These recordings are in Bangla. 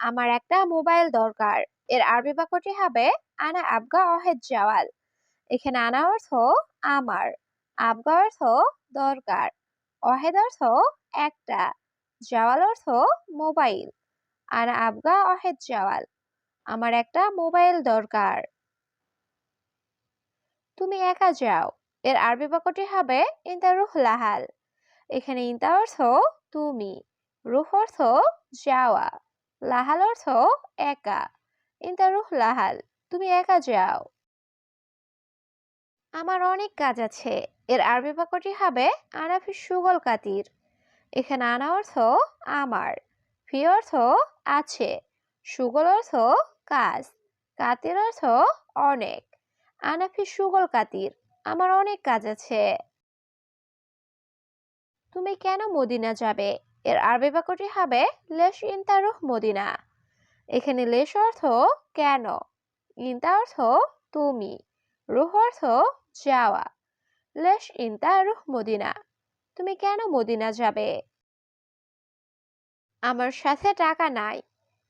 আমার একটা মোবাইল দরকার। এর আরবি বাক্যটি হবে, আনা আবগা অহেদ জাওয়াল। এখানে আনা অর্থ, আমার। আবগা অর্থ, দরকার। অহেদ অর্থ, একটা। জাওয়াল অর্থ, মোবাইল। আনা আবগা অহেদ জাওয়াল। আমার একটা মোবাইল দরকার। তুমি একা যাও। এর আরবি বাক্যটি হবে, ইন্তা রুহ লাহাল। এখানে ইন্তা অর্থ, তুমি। রুহ অর্থ, যাওয়া। লাহাল অর্থ একা। ইন্তা রুহ লাহাল, তুমি একা যাও। আমার অনেক কাজ আছে। এর আরবি বাক্যটি হবে আনাফি সুগল কাতির। এখানে আনা অর্থ আমার, ফি অর্থ আছে, সুগল অর্থ কাজ, কাতির অর্থ অনেক। আনাফি সুগল কাতির, আমার অনেক কাজ আছে। তুমি কেন মদিনা যাবে? এর আরবি বাক্যটি হবে লেশ ইন্তারুহ মদিনা। এখানে লেশ অর্থ কেন? ইন্তা অর্থ তুমি। রুহ অর্থ যাওয়া। লেশ ইন্তা রুহ মদিনা। তুমি কেন মদিনা যাবে? আমার সাথে টাকা নাই।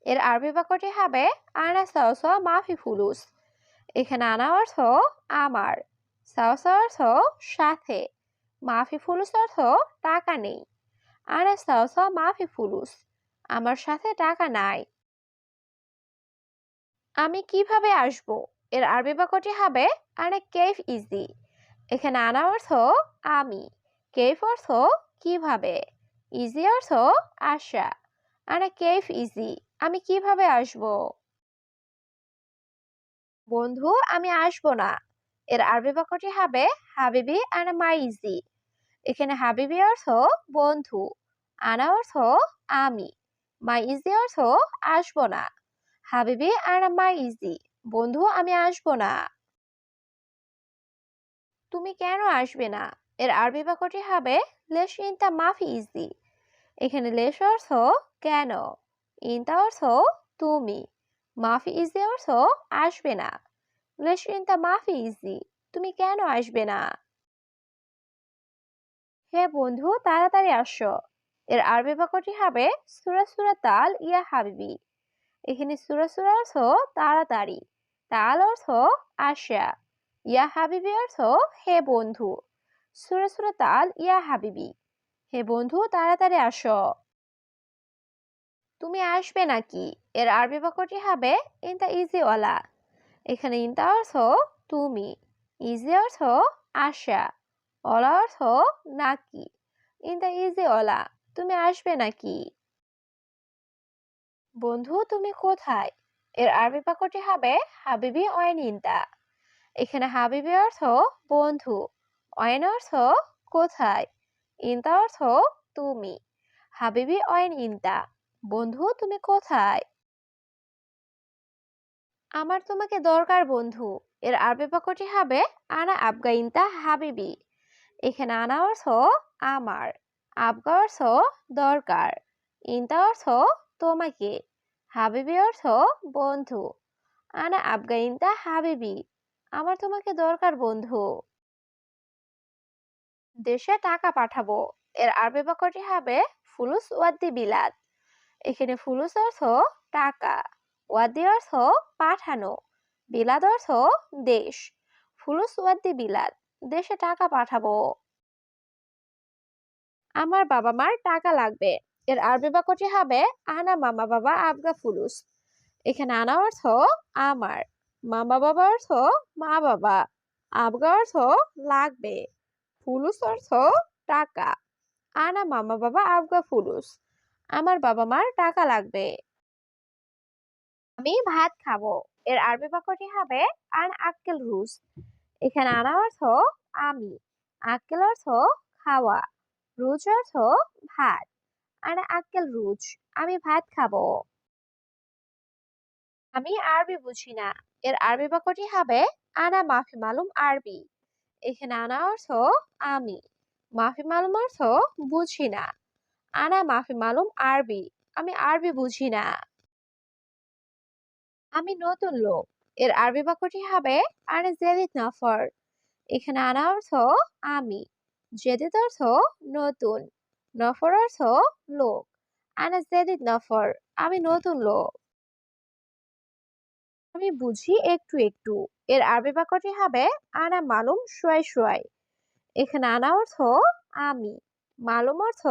এর আরবি বাক্যটি হবে আনা সাউস মাফি ফুলুস। এখানে আনা অর্থ আমার। সাউস অর্থ সাথে। মাফি ফুলুস অর্থ টাকা নেই। আনা সাউস মাফি ফুলুস আমার সাথে টাকা নাই। আমি কীভাবে আসব? এর আরবি বাক্যটি হবে আনা কেফ ইজি। এখানে আনা অর্থ, আমি। কেফ অর্থ, কীভাবে? ইজি অর্থ, আশা। আনা কেফ ইজি। আমি কীভাবে আসব? বন্ধু, আমি আসব না। এর আরবি বাক্যটি হবে, হাবিবি আনা মাই ইজি। এখানে হাবিবি অর্থ, বন্ধু। আনা অর্থ আমি মাই ইজি অর্থ আসব না। হাবিবি আর মাই ইজি বন্ধু, আমি আসব না। তুমি কেন আসবে না? এর আরবি বাক্যটি হবে, লেশ ইনতা মাফি ইজি। এখানে লেশ অর্থ কেন? ইনতা অর্থ তুমি। মাফি ইজি অর্থ আসবে না। লেশ ইনতা মাফি ইজি, তুমি কেন আসবে না? হে বন্ধু, তাড়াতাড়ি আসো। এর আরবি বাক্যটি হবে সুরা সুরা তাল ইয়া হাবিবি। এখানে সুরা সুরা অর্থ তাড়াতাড়ি। তাল অর্থ আসা ইয়া হাবিবি অর্থ হে বন্ধু। সুরা সুরা তাল ইয়া হাবিবি। হে বন্ধু, তাড়াতাড়ি আসো। তুমি আসবে নাকি? এর আরবি বাক্যটি হবে ইনতা ইজি ওয়ালা। এখানে ইনতা অর্থ তুমি। ইজি অর্থ আশা। অলা অর্থ নাকি। ইনতা ইজি ওলা তুমি আসবে নাকি? বন্ধু, তুমি কোথায়? এর আরবি বাক্যটি হবে হাবিবি অয়েন ইনতা এখানে হাবিবি অর্থ বন্ধু, অয়েন অর্থ কোথায়? ইনতা অর্থ তুমি, হাবিবি অয়েন ইনতা বন্ধু, তুমি কোথায়? আমার তোমাকে দরকার বন্ধু। এর আরবি বাক্যটি হবে আনা আবগা ইনতা হাবিবি। এখানে আনা অর্থ আমার। আবগা অর্থ দরকার ইনতা অর্থ তোমাকে হাবিবি অর্থ বন্ধু আনা আবগা ইনতা হাবিবি আমার তোমাকে দরকার বন্ধু দেশে টাকা পাঠাবো এর আরবি বাক্যটি হবে ফুলুস ওয়াদ্দি বিলাদ এখানে ফুলুস অর্থ টাকা ওয়াদ্দি অর্থ পাঠানো বিলাদ অর্থ দেশ ফুলুস ওয়াদ্দি বিলাদ দেশে টাকা পাঠাবো আমার বাবা মার টাকা লাগবে। এর আরবি বাক্যটি হবে, আনা মামা বাবা আবগা ফুলুস। এখানে আনা অর্থ, আমার। মামা বাবা অর্থ, মা বাবা। আবগা অর্থ, লাগবে। ফুলুস অর্থ, টাকা। আনা মামা বাবা আবগা ফুলুস। আমার বাবা মার টাকা লাগবে। আমি ভাত খাব। এর আরবি বাক্যটি হবে, আন আক্কেল রুস। এখানে আনা অর্থ, আমি। আক্কেল অর্থ, খাওয়া। রুজ অর্থ ভাত। আনা আক্কেল রুজ আমি ভাত খাব। আমি আরবি বুঝি না। এর আরবি বাক্যটি হবে, আনা মাফি মালুম আরবি। এখানে আনা অর্থ আমি। মাফি মালুম অর্থ বুঝি না। আনা মাফি মালুম আরবি। আমি আরবি বুঝি না। আমি নতুন লোক। এর আরবি বাক্যটি হবে, আনা জেদিদ নফর। এখানে আনা অর্থ আমি। জেদিদ অর্থ নতুন, নফর অর্থ লোক। আনা জেদিদ নফর, আমি নতুন লোক। আমি বুঝি একটু একটু, এর আরবি বাক্যটি হবে, আনা মালুম শুয়াই শুয়াই। এখানে আনা অর্থ আমি মালুম অর্থ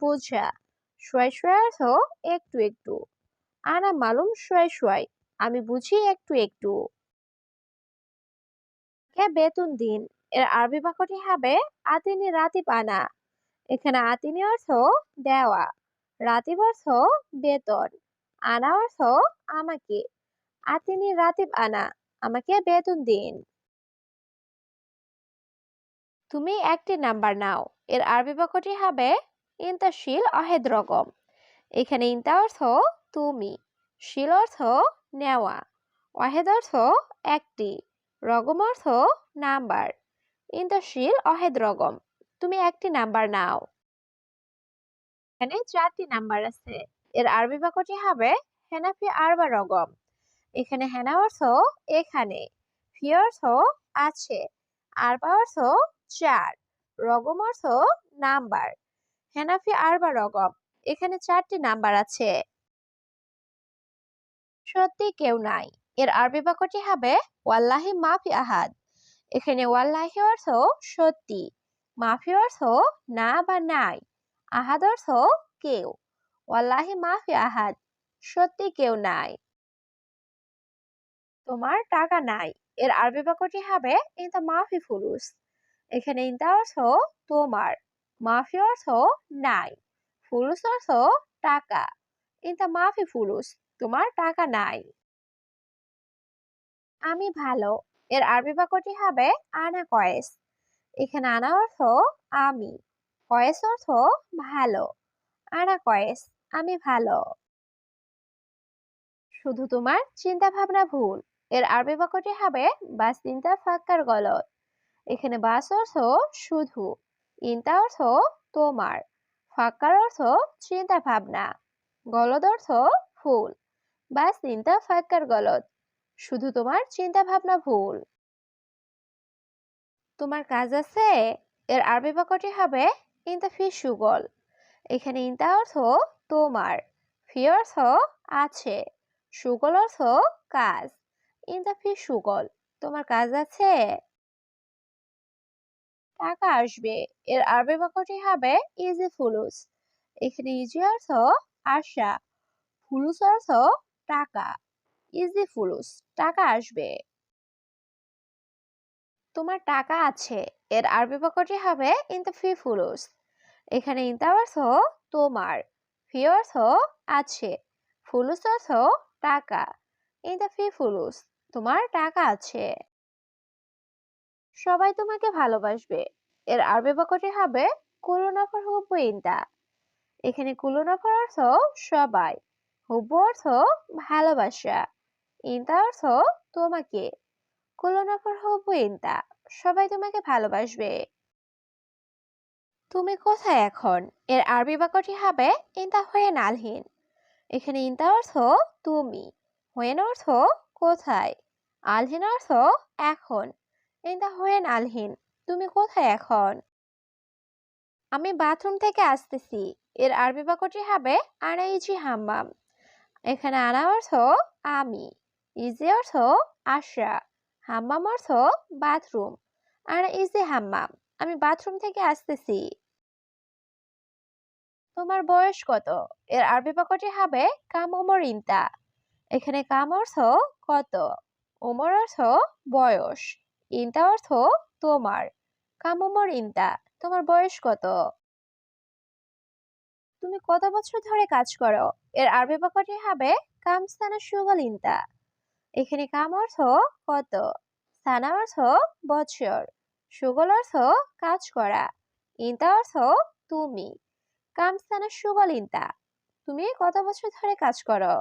বোঝা শুয়াই শুয়াই অর্থ একটু একটু আনা মালুম শুয়াই শুয়াই আমি বুঝি একটু একটু। বেতন দিন এর আরবি বাক্যটি হবে আতিনি রাতিব আনা এখানে আতিনি অর্থ দেওয়া, রাতিব অর্থ বেতন, আনা অর্থ আমাকে, আতিনি রাতিব আনা, আমাকে বেতন দিন। তুমি একটি নাম্বার নাও, এর আরবি বাক্যটি হবে ইনতা শিল অহেদ রকম। এখানে ইনতা অর্থ তুমি, শিল অর্থ নেওয়া, অহেদ অর্থ একটি, রগম অর্থ নাম্বার। ইনতা শিল অহেদ রগম। তুমি একটি নাম্বার নাও। এখানে চারটি নাম্বার আছে। এর আরবি বাক্যটি হবে হেনাফি আরবা রগম। এখানে হেনা অর্থ এখানে, ফি অর্থ আছে, আরবা অর্থ চার, রগম অর্থ নাম্বার। হেনাফি আরবা রগম। এখানে চারটি নাম্বার আছে। সত্যি কেউ নাই। এর আরবি বাক্যটি হবে, ওয়াল্লাহি মাফি আহাদ। এখানে ওয়াল্লাহি অর্থ সত্যি, মাফি অর্থ না বা নাই, আহাদ অর্থ কেউ, ওয়াল্লাহি মাফি আহাদ, সত্যি কেউ নাই। তোমার টাকা নাই, এর আরবি বাক্যটি হবে ইনতা মাফি ফুলুস, এখানে ইনতা অর্থ তোমার, মাফি অর্থ নাই, ফুলুস অর্থ টাকা, ইনতা মাফি ফুলুস, তোমার টাকা নাই। আমি ভালো এর আরবি বাক্যটি হবে আনা কয়েস। এখানে আনা অর্থ আমি, কয়েস অর্থ ভালো, আনা কয়েস আমি ভালো। শুধু তোমার চিন্তা ভাবনা ভুল, এর আরবি বাক্যটি হবে বাস চিন্তা ফাক্কার গলত এখানে বাস অর্থ শুধু ইন্তা অর্থ তোমার, ফাক্কার অর্থ চিন্তা ভাবনা গলদ অর্থ ভুল, বাস চিন্তা ফাক্কার গলত শুধু তোমার চিন্তা ভাবনা ভুল। তোমার কাজ আছে, এর আরবি বাক্যটি হবে ইন্তা ফি সুগল এখানে ইন্তা অর্থ তোমার ফি অর্থ আছে সুগল অর্থ কাজ। ইন্তা ফি সুগল তোমার কাজ আছে, টাকা আসবে। এর আরবি বাক্যটি হবে ইজি ফুলুস এখানে ইজি অর্থ আশা ফুলুস অর্থ টাকা। ইজি ফুলুস টাকা আসবে। তোমার টাকা আছে, এর আরবি বাক্যটি হবে ইনতা ফি ফুলুস এখানে ইনতা অর্থ তোমার ফি অর্থ আছে ফুলুস অর্থ টাকা। ইনতা ফি ফুলুস তোমার টাকা আছে। সবাই তোমাকে ভালোবাসবে, এর আরবি বাক্যটি হবে কুলুনাফর হুব্বু ইনতা এখানে কুলুনাফর অর্থ সবাই, হুব্বু অর্থ ভালোবাসা। ইনতা অর্থ তোমাকে। কুলনাফর হবু ইনতা সবাই তোমাকে ভালোবাসবে। তুমি কোথায় এখন? এর আরবি বাক্যটি হবে ইনতা হয়েন আলহীন এখানে ইনতা অর্থ তুমি। হয়েন অর্থ কোথায়? আলহীন অর্থ এখন। ইনতা হয়েন আলহীন তুমি কোথায় এখন? আমি বাথরুম থেকে আসতেছি। এর আরবি বাক্যটি হবে আনাইজি হাম্মাম। এখানে আনা অর্থ আমি। ইজি অর্থ আসা হাম্মাম অর্থ বাথরুম আর ইজি হাম্মাম আমি বাথরুম থেকে আসতেছি তোমার বয়স কত এর আরবি বাক্যটি হবে কাম ওমর ইনতা এখানে কাম অর্থ কত ওমর অর্থ বয়স ইনতা অর্থ তোমার কাম ওমর ইনতা তোমার বয়স কত তুমি কত বছর ধরে কাজ করো এর আরবি বাক্যটি হবে কামস্তানা সুগল ইনতা এখানে কাম অর্থ কত? সানা অর্থ বছর সুগল অর্থ কাজ করা। ইন্তা অর্থ তুমি। কাম সানা সুগল ইন্তা। তুমি কত বছর ধরে কাজ করো?